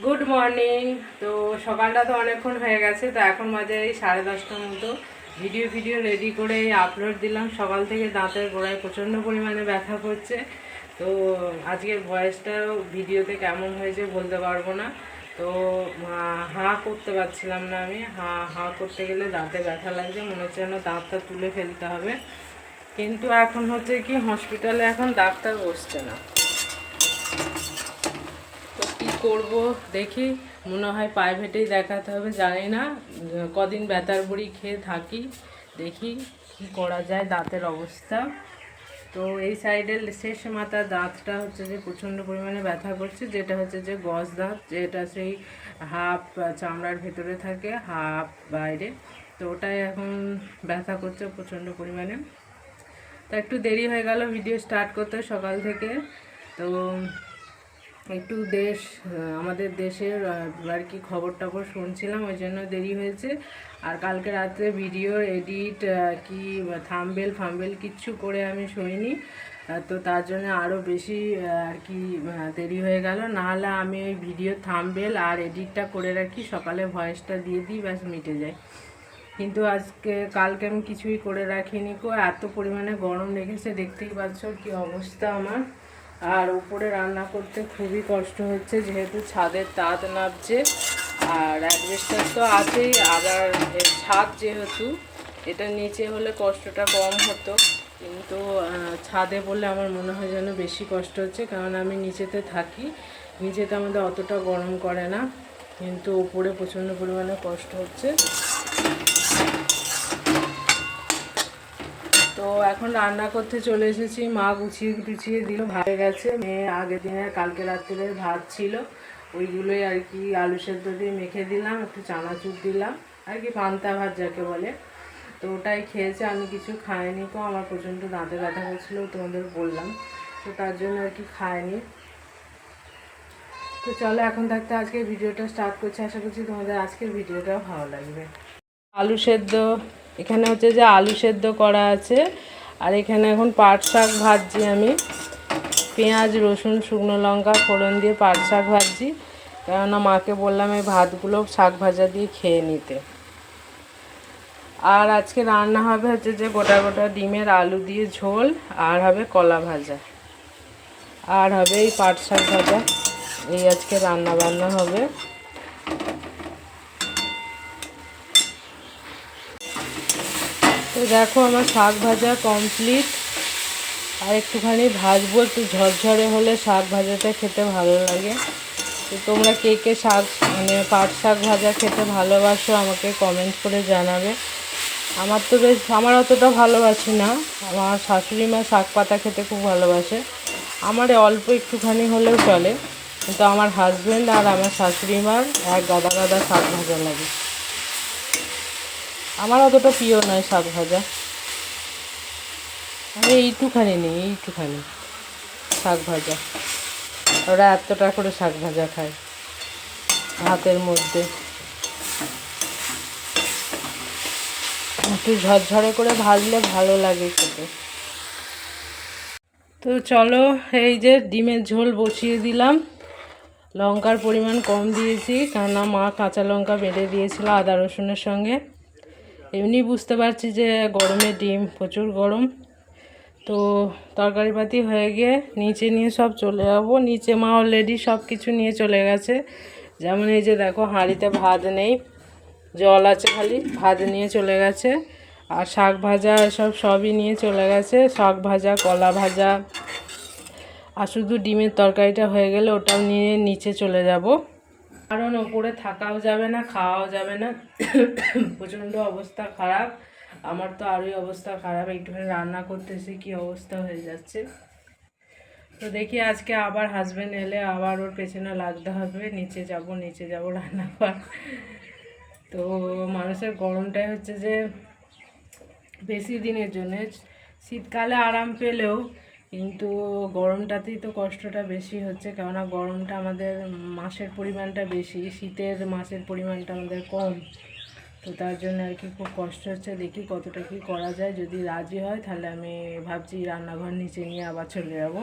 Good morning তো সকালটা তো অনেকক্ষণ হয়ে গেছে, তো এখন মাঝে এই সাড়ে দশটার মতো। ভিডিও ভিডিও রেডি করে আপলোড দিলাম। সকাল থেকে দাঁতের গোড়ায় প্রচণ্ড পরিমাণে ব্যথা করছে। তো আজকের ভয়েসটাও ভিডিওতে কেমন হয়েছে বলতে পারব না। তো হাঁ করতে পারছিলাম না আমি। হাঁ হাঁ করতে গেলে দাঁতে ব্যথা লাগছে, মনে হচ্ছে যেন দাঁতটা তুলে ফেলতে হবে। কিন্তু এখন হচ্ছে কি হসপিটালে এখন ডাক্তার বসছে না। করব দেখি, মনে হয় প্রাইভেটেই দেখাতে হবে, জানি না, কদিন ব্যথার বড়ি খেয়ে থাকি, দেখি কি করা যায় দাঁতের অবস্থা। তো এই সাইডের শেষ মাথার দাঁতটা হচ্ছে যে প্রচণ্ড পরিমাণে ব্যথা করছে, যেটা হচ্ছে যে গজ দাঁত, যেটা সেই হাফ চামড়ার ভেতরে থাকে, হাফ বাইরে। তো ওটাই এখন ব্যথা করছে প্রচণ্ড পরিমাণে। তো একটু দেরি হয়ে গেল, ভিডিও স্টার্ট করতে সকাল থেকে। তো একটু দেশ আমাদের দেশের আর কি খবর টবর শুনছিলাম ওই জন্য দেরি হয়েছে। আর কালকে রাত্রে ভিডিও এডিট কি থামবেল ফাম্বেল কিচ্ছু করে আমি আহ, তো তার জন্য আরও বেশি আর কি দেরি হয়ে গেল। নাহলে আমি ওই ভিডিও থামবেল আর এডিটটা করে রাখি সকালে ভয়েসটা দিয়ে দিই ব্যাস মিটে যায়। কিন্তু আজকে কালকে আমি কিছুই করে রাখিনি কো। এত পরিমাণে গরম লেগেছে দেখতেই পাচ্ছ কি অবস্থা আমার। আর উপরে রান্না করতে খুবই কষ্ট হচ্ছে, যেহেতু ছাদের তাঁত নামছে আর অ্যাডভেস্টার তো আছেই আবার ছাদ যেহেতু, এটা নিচে হলে কষ্টটা কম হতো। কিন্তু ছাদে বললে আমার মনে হয় যেন বেশি কষ্ট হচ্ছে, কারণ আমি নিচেতে থাকি। নিচেতে আমাদের অতটা গরম করে না, কিন্তু উপরে প্রচণ্ড পরিমাণে কষ্ট হচ্ছে। এখন রান্না করতে চলে এসেছি। মা গুছিয়ে টুছিয়ে দিল হয়ে গেছে। মেয়ে আগের দিনের, কালকে রাত্রের ভাত ছিল। ওইগুলোই আর কি আলু সেদ্ধ দিয়ে মেখে দিলাম, একটু চানাচুর দিলাম। আর কি পান্তা ভাত যাকে বলে। তো ওটাই খেয়েছে, আমি কিছু খাইনি তো আমার প্রচণ্ড দাঁতে ব্যথা করছিল, তোমাদের বললাম। তো তার জন্য আর কি খাইনি। তো চলো, এখন থাকতে আজকের ভিডিওটা স্টার্ট করছি। আশা করছি তোমাদের আজকের ভিডিওটাও ভালো লাগবে। আলু সেদ্ধ এখানে হচ্ছে যে আলু সেদ্ধ করা আছে, আর এখানে এখন পাট শাক ভাজছি আমি। পেঁয়াজ, রসুন, শুকনো লঙ্কা, ফোড়ন দিয়ে পাট শাক ভাজছি। কেননা মাকে বললাম এই ভাতগুলো শাক ভাজা দিয়ে খেয়ে নিতে। আর আজকে রান্না হবে হচ্ছে যে গোটা গোটা ডিমের আলু দিয়ে ঝোল, আর হবে কলা ভাজা। আর হবে এই পাট শাক ভাজা। এই আজকে রান্না বান্না হবে। দেখো আমার শাক ভাজা কমপ্লিট আর একটুখানি ভাজবো, একটু ঝরঝরে হলে শাক ভাজাটা খেতে ভালো লাগে। তো তোমরা কে কে শাক মানে পাট শাক ভাজা খেতে ভালোবাসো আমাকে কমেন্ট করে জানাবে। আমার তো বেশ, আমার অতটা ভালোবাসি না। আমার শাশুড়ি মা শাক পাতা খেতে খুব ভালোবাসে। আমার অল্প একটুখানি হলেও চলে। কিন্তু আমার হাজব্যান্ড আর আমার শাশুড়ি মার এক গাদা গাদা শাক ভাজা লাগে। আমার অতটা প্রিয় নয় শাক ভাজা। আমি এইটুখানি নেই, এইটুখানি শাক ভাজা। ওরা এতটা করে শাক ভাজা খায় ভাতের মধ্যে। একটু ঝরঝরে করে ভাজলে ভালো লাগে খেতে। তো চলো, এই যে ডিমের ঝোল বসিয়ে দিলাম। লঙ্কার পরিমাণ কম দিয়েছি, কেননা মা কাঁচা লঙ্কা বেঁধে দিয়েছিল আদা রসুনের সঙ্গে। এমনি বুঝতে পারছি যে গরমে ডিম, প্রচুর গরম। তো তরকারিপাতি হয়ে গিয়ে নিচে নিয়ে সব চলে যাব। নিচে মা অলরেডি সব কিছু নিয়ে চলে গেছে। যেমন এই যে দেখো, হাঁড়িতে ভাত নেই, জল আছে খালি, ভাত নিয়ে চলে গেছে। আর শাক ভাজা এসব সবই নিয়ে চলে গেছে। শাক ভাজা, কলা ভাজা। আর শুধু ডিমের তরকারিটা হয়ে গেলে ওটাও নিয়ে নিচে চলে যাব। কারণ ওপরে থাকাও যাবে না, খাওয়াও যাবে না। প্রচণ্ড অবস্থা খারাপ। আমার তো আরোই অবস্থা খারাপ। একটুখানি রান্না করতেছি, কি অবস্থা হয়ে যাচ্ছে। তো দেখি আজকে আবার হাজবেন্ড এলে আবার ওর পেছনে লাগতে হবে। নিচে যাব নিচে যাব রান্না কর তো মানুষের গরমটাই হচ্ছে যে, বেশি দিনের জন্য। শীতকালে আরাম পেলেও কিন্তু গরমটাতেই তো কষ্টটা বেশি হচ্ছে, কেননা গরমটা আমাদের মাসের পরিমাণটা বেশি, শীতের মাসের পরিমাণটা আমাদের কম। তো তার জন্য আর কি খুব কষ্ট হচ্ছে, দেখি কতটা কি করা যায়। যদি রাজি হয়, তাহলে আমি ভাবছি রান্নাঘর নিচে নিয়ে আবার চলে যাব।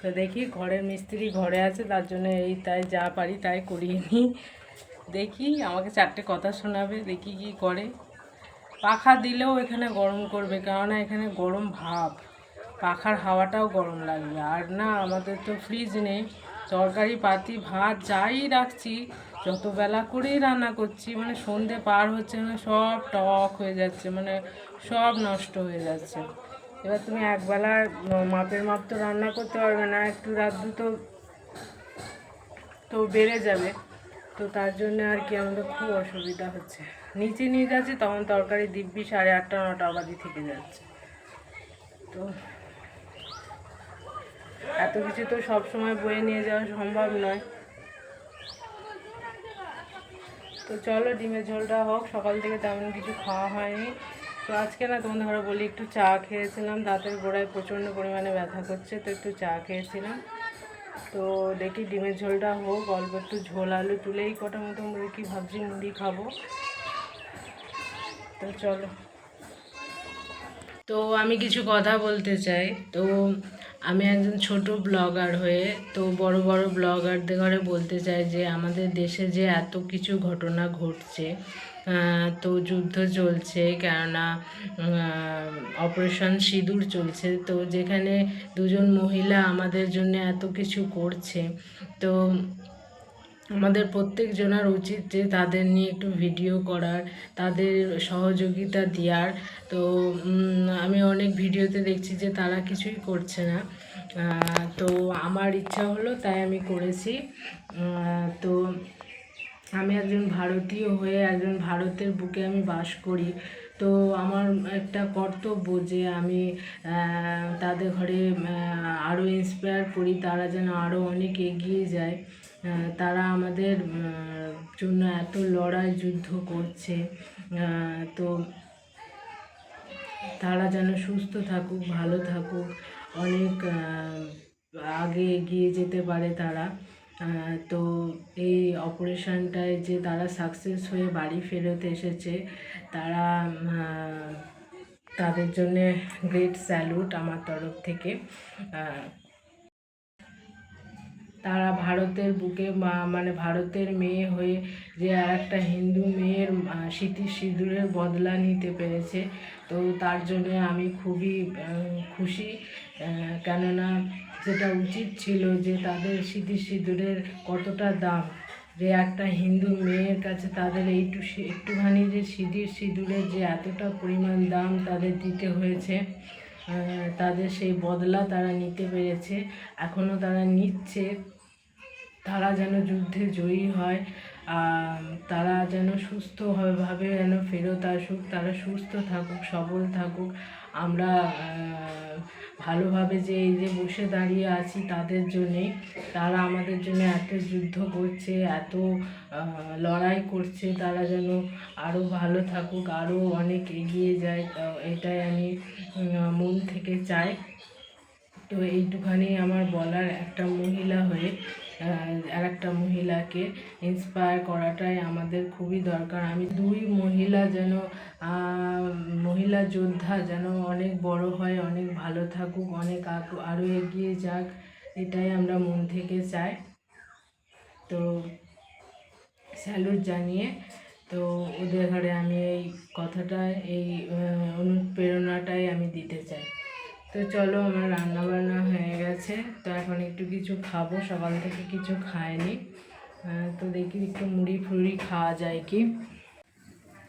তো দেখি ঘরের মিস্ত্রি ঘরে আছে, তার জন্য এই তাই যা পারি তাই করিয়ে নিই। দেখি আমাকে চারটে কথা শোনাবে, দেখি কি করে। পাখা দিলেও এখানে গরম করবে, কেননা এখানে গরম ভাব। পাখার হাওয়াটাও গরম লাগবে আর না, আমাদের তো ফ্রিজ নেই। তরকারি, পাতি, ভাত যাই রাখছি যত বেলা করেই রান্না করছি মানে সন্ধে পার হচ্ছে না সব টক হয়ে যাচ্ছে মানে সব নষ্ট হয়ে যাচ্ছে। এবার তুমি একবেলা মাপের মাপ তো রান্না করতে পারবে না, একটু রাত দুটো তো বেড়ে যাবে। তো তার জন্য আর কি আমাদের খুব অসুবিধা হচ্ছে। নিচে নিয়ে যাচ্ছি, তখন তরকারি দিব্যি সাড়ে আটটা, নটা অবাদি থেকে যাচ্ছে। তো এত কিছু তো সব সময় বয়ে নিয়ে যাওয়া সম্ভব নয়। তো চলো, ডিমের ঝোলটা হোক, সকাল থেকে তেমন কিছু খাওয়া হয়নি। তো আজকে না, তোমাদের ঘরে বলি, একটু চা খেয়েছিলাম। দাঁতের গোড়ায় প্রচণ্ড পরিমাণে ব্যথা করছে, তো একটু চা খেয়েছিলাম। তো দেখি ডিমের ঝোলটা হোক, অল্প একটু ঝোল আলু তুলেই কটা মতো মুরগি ভাবছি মুড়ি খাব। তো চলো। তো আমি কিছু কথা বলতে চাই। তো আমি একজন ছোট ব্লগার হয়ে তো বড় বড় ব্লগারদের ঘরে বলতে চাই যে আমাদের দেশে যে এত কিছু ঘটনা ঘটছে তো যুদ্ধ চলছে, কেননা অপারেশন সিঁদুর চলছে, তো যেখানে দুজন মহিলা আমাদের জন্য এত কিছু করছে, তো আমাদের প্রত্যেকজনের উচিত যে তাদের নিয়ে একটু ভিডিও করার, তাদের সহযোগিতা দেওয়ার তো আমি অনেক ভিডিওতে দেখছি যে তারা কিছুই করছে না। তো আমার ইচ্ছা হলো তাই আমি করেছি। তো আমি একজন ভারতীয় হয়ে একজন ভারতের বুকে আমি বাস করি। তো আমার একটা কর্তব্য যে আমি তাদের ঘরে আরও ইন্সপায়ার করি, তারা যেন আরও অনেক এগিয়ে যায়। তারা আমাদের জন্য এত লড়াই, যুদ্ধ করছে। তো তারা যেন সুস্থ থাকুক, ভালো থাকুক, অনেক আগে এগিয়ে যেতে পারে তারা। তো এই অপারেশনটায় যে তারা সাকসেস হয়ে বাড়ি ফেরত এসেছে, তারা তাদের জন্যে গ্রেট স্যালুট আমার তরফ থেকে। তারা ভারতের বুকে মা- মানে ভারতের মেয়ে হয়ে যে আর একটা হিন্দু মেয়ের আহ, স্মৃতি সিঁদুরের বদলা নিতে পেরেছে। তো তার জন্য আমি খুবই খুশি কেননা যেটা উচিত ছিল যে তাদের স্মৃতি সিঁদুরের কতটা দাম। যে একটা হিন্দু মেয়ের কাছে তাদের এইটু একটুখানি যে সিঁদির সিঁদুরের যে এতটা পরিমাণ দাম তাদের দিতে হয়েছে তাদের সেই বদলা তারা নিতে পেরেছে। এখনও তারা নিচ্ছে। তারা যেন যুদ্ধে জয়ী হয় তারা যেন সুস্থভাবে যেন ফেরত আসুক, তারা সুস্থ থাকুক, সবল থাকুক। আমরা ভালোভাবে যে এই যে বসে দাঁড়িয়ে আছি তাদের জন্যেই তারা আমাদের জন্য এত যুদ্ধ করছে, এত লড়াই করছে, তারা যেন আরও ভালো থাকুক আরও অনেক এগিয়ে যায় এটাই আমি মন থেকে চাই। তো এইটুখানি আমার বলার একটা মহিলা হয়ে আর একটা মহিলাকে ইন্সপায়ার করাটাই আমাদের খুবই দরকার। আমি দুই মহিলা যেন মহিলা যোদ্ধা যেন অনেক বড় হয়, অনেক ভালো থাকুক, অনেক আরও এগিয়ে যাক, এটাই আমরা মন থেকে চাই। তো স্যালুট জানিয়ে, তো ওদের ঘরে আমি এই কথাটা এই অনুপ্রেরণাটাই আমি দিতে চাই। তো চলো আমার রান্না বান্না হয়ে গেছে। তো এখন একটু কিছু খাব, সকাল থেকে কিছু খায়নি তো দেখি একটু মুড়ি ফুড়ি খাওয়া যায় কি।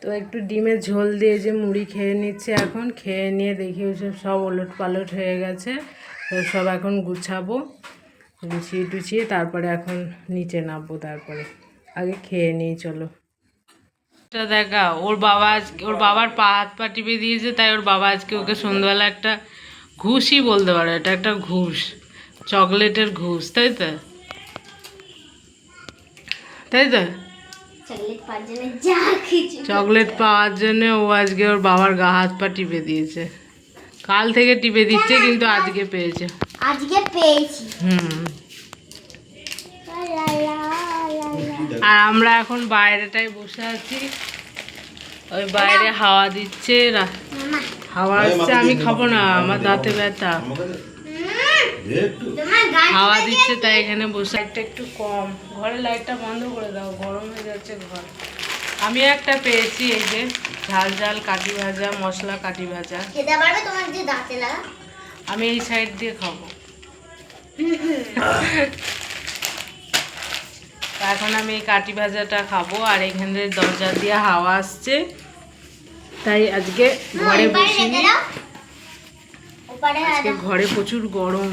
তো একটু ডিমের ঝোল দিয়ে যে মুড়ি খেয়ে নিচ্ছে এখন, খেয়ে নিয়ে দেখি ওসব সব ওলট পালট হয়ে গেছে। তো সব এখন গুছাবো, গুছিয়ে টুছিয়ে তারপরে এখন নিচে নামবো তারপরে। আগে খেয়ে নিই, চলো। এটা দেখা, ওর বাবা আজকে ওর বাবার পা হাত পা টিপে দিয়েছে, তাই ওর বাবা আজকে ওকে সন্ধ্যাবেলা একটা ঘুষই বলতে পারো এটা একটা ঘুষ চকলেটের ঘুষ তাই তো? তাই তো? চকলেট পাওয়ার জন্য ও আজকে ওর বাবার গা হাত পা টিপে দিয়েছে। কাল থেকে টিপে দিচ্ছে কিন্তু আজকে পেয়েছে। আজকে পেয়েছি। হুম। আর আমরা এখন বাইরেটায় বসে আছি। ওই বাইরে হাওয়া দিচ্ছে হাওয়া আসছে আমি খাব না আমার দাঁতে ব্যথা। হাওয়া দিচ্ছে তাই এখানে বসে। লাইটটা একটু কম। ঘরের লাইটটা বন্ধ করে দাও গরম হয়ে যাচ্ছে ঘর। আমি একটা পেয়েছি এই যে ঝাল ঝাল কাটি ভাজা মশলা কাটি ভাজা। খেতে পারবে তোমার যে দাঁতে লাগা? আমি এই সাইড দিয়ে খাব। তো এখন আমি এই কাটি ভাজাটা খাব আর এখানে দরজা দিয়ে হাওয়া আসছে। তাই আজকে ঘরে বসিনি। ওপারে আজকে ঘরে প্রচুর গরম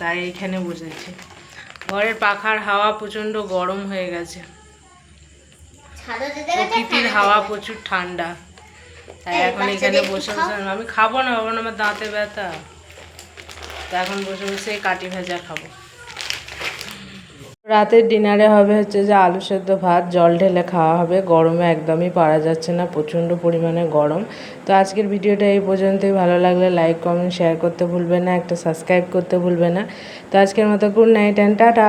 তাই এখানে বসেছি। ঘরের পাখার হাওয়া প্রচণ্ড গরম হয়ে গেছে। প্রকৃতির হাওয়া প্রচুর ঠান্ডা। তাই এখন এখানে বসে বসে আমি খাব না বাবা না আমার দাঁতে ব্যথা। তা এখন বসে বসে কাটি ভাজা খাব। রাতের ডিনারে হবে হচ্ছে যে আলু সেদ্ধ ভাত, জল ঢেলে খাওয়া হবে। গরমে একদমই পারা যাচ্ছে না, প্রচণ্ড পরিমাণে গরম। তো আজকের ভিডিওটা এই পর্যন্তই। ভালো লাগলে লাইক কমেন্ট শেয়ার করতে ভুলবে না, একটা সাবস্ক্রাইব করতে ভুলবে না। তো আজকের মতো গুড নাইট অ্যান্ড টাটা